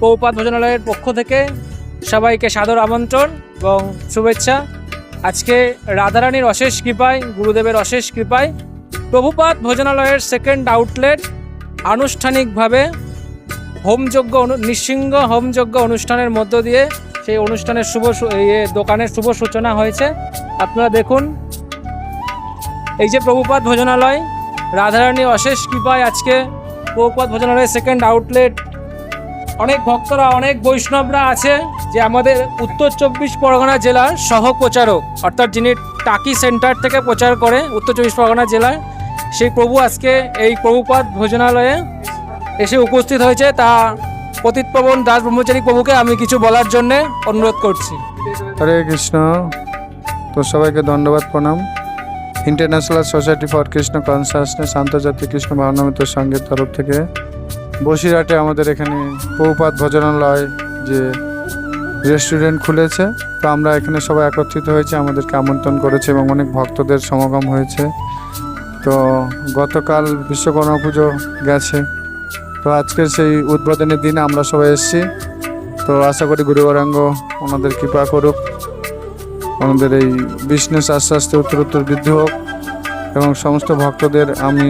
পৌপাত ভোজনালয়ের পক্ষ থেকে সবাইকে সাদর আমন্ত্রণ এবং শুভেচ্ছা। আজকে রাধারানীর অশেষ কৃপায়, গুরুদেবের অশেষ কৃপায় প্রভুপাত ভোজনালয়ের সেকেন্ড আউটলেট আনুষ্ঠানিকভাবে হোমযজ্ঞ নৃসিংহ হোমযজ্ঞ অনুষ্ঠানের মধ্য দিয়ে সেই অনুষ্ঠানের শুভ ইয়ে দোকানের শুভ সূচনা হয়েছে। আপনারা দেখুন, এই যে প্রভুপাত ভোজনালয়, রাধারানীর অশেষ কৃপায় আজকে প্রভুপাত ভোজনালয়ের সেকেন্ড আউটলেট অনেক ভক্তরা, অনেক বৈষ্ণবরা আছে যে আমাদের উত্তর চব্বিশ পরগনা জেলার সহ প্রচারক অর্থাৎ যিনি টাকি সেন্টার থেকে প্রচার করে উত্তর চব্বিশ পরগনা জেলায়, সেই প্রভু আজকে এই প্রভুপাত ভোজনালয়ে এসে উপস্থিত হয়েছে। তা পতিতপবন দাস ব্রহ্মচারী প্রভুকে আমি কিছু বলার জন্যে অনুরোধ করছি। হরে কৃষ্ণ তো সবাইকে ধন্যবাদ, প্রণাম। International society for Krishna consciousness আন্তর্জাতিক কৃষ্ণ ভাবনামিত সঙ্গের তরফ থেকে বসিরহাটে আমাদের এখানে পৌপাত ভজনালয় যে রেস্টুরেন্ট খুলেছে, তো আমরা এখানে সবাই একত্রিত হয়েছে, আমাদেরকে আমন্ত্রণ করেছে এবং অনেক ভক্তদের সমাগম হয়েছে। তো গতকাল বিশ্বকর্মা পুজো গেছে। তো আজকের সেই উদ্বোধনের দিনে আমরা সবাই এসেছি। তো আশা করি গুরুবরাঙ্গ ওনাদের কৃপা করুক। ওনাদের এই বিজনেস আস্তে আস্তে উত্তর উত্তর বৃদ্ধি হোক এবং সমস্ত ভক্তদের আমি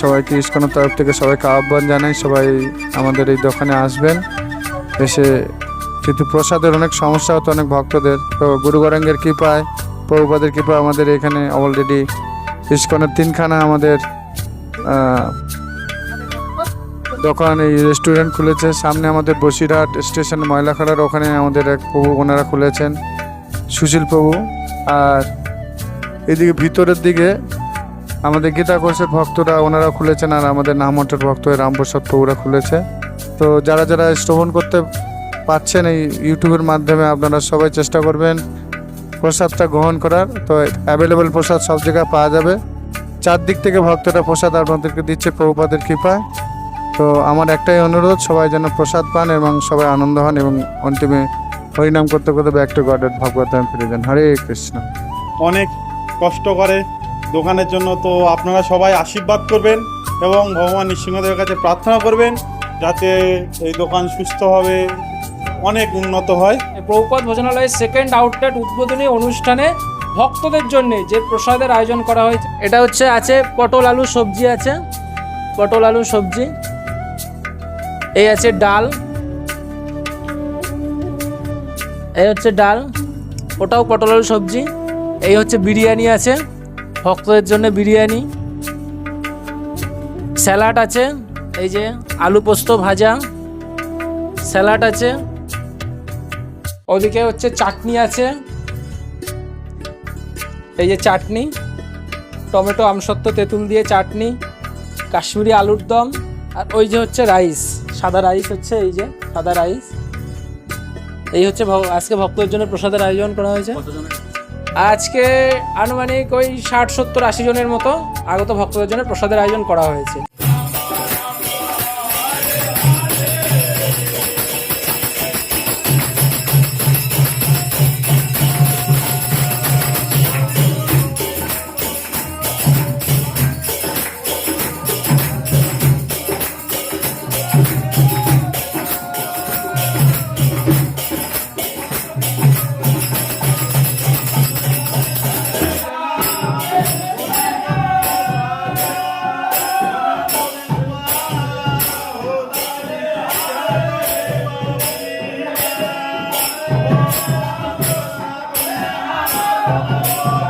সবাইকে ইস্কনের তরফ থেকে সবাইকে আহ্বান জানাই, সবাই আমাদের এই দোকানে আসবেন। এসে কিন্তু প্রসাদের অনেক সমস্যা হতো, অনেক ভক্তদের। তো গুরুগরাঙ্গের কৃপায়, প্রভুপাদের কৃপায় আমাদের এখানে অলরেডি ইস্কনের তিনখানা আমাদের দোকান, এই রেস্টুরেন্ট খুলেছে। সামনে আমাদের বসিরহাট স্টেশন ময়লাখাড়ার ওখানে আমাদের এক প্রভু, ওনারা খুলেছেন, সুশীল প্রভু। আর এদিকে ভিতরের দিকে আমাদের গীতা কোষের ভক্তরা ওনারা খুলেছেন আর আমাদের নামঠের ভক্ত রামপ্রসাদ প্রভুরা খুলেছে। তো যারা যারা শ্রবণ করতে পাচ্ছেন এই ইউটিউবের মাধ্যমে, আপনারা সবাই চেষ্টা করবেন প্রসাদটা গ্রহণ করার। তো অ্যাভেলেবেল প্রসাদ সব জায়গায় পাওয়া যাবে। চারদিক থেকে ভক্তরা প্রসাদ আপনাদেরকে দিচ্ছে, প্রভুপাদের কৃপায়। তো আমার একটাই অনুরোধ, সবাই যেন প্রসাদ পান এবং সবাই আনন্দ হন এবং অন্তিমে হরিনাম করতে করতে ব্যাক টু ভগবত ফিরে যান। হরে কৃষ্ণ। অনেক কষ্ট করে দোকানের জন্য তো আপনারা সবাই আশীর্বাদ করবেন এবং ভগবান নৃসিংহদেবের কাছে প্রার্থনা করবেন যাতে এই দোকান সুস্থভাবে অনেক উন্নত হয়। প্রভুপাত ভোজনালয়ের সেকেন্ড আউটলেট উদ্বোধনী অনুষ্ঠানে ভক্তদের জন্য যে প্রসাদের আয়োজন করা হয়েছে, এটা হচ্ছে আছে পটল আলু সবজি আছে, পটল আলু সবজি, এই আছে ডাল, এই হচ্ছে ডাল, ওটাও পটল আলু সবজি, এই হচ্ছে বিরিয়ানি আছে। ভক্তদের জন্য বিরিয়ানি, স্যালাড আছে, এই যে আলু পোস্ত ভাজা, স্যালাড আছে, ওদিকে হচ্ছে চাটনি আছে, এই যে চাটনি, টমেটো আমসত্ব তেঁতুল দিয়ে চাটনি, কাশ্মীরি আলুর দম, আর ওই যে হচ্ছে রাইস, সাদা রাইস হচ্ছে এই যে, সাদা রাইস, এই হচ্ছে আজকে ভক্তদের জন্য প্রসাদের আয়োজন করা হয়েছে। আজকে আনুমানিক ওই ষাট, সত্তর, আশি জনের মতো আগত ভক্তদের জন্য প্রসাদের আয়োজন করা হয়েছে। Senhor.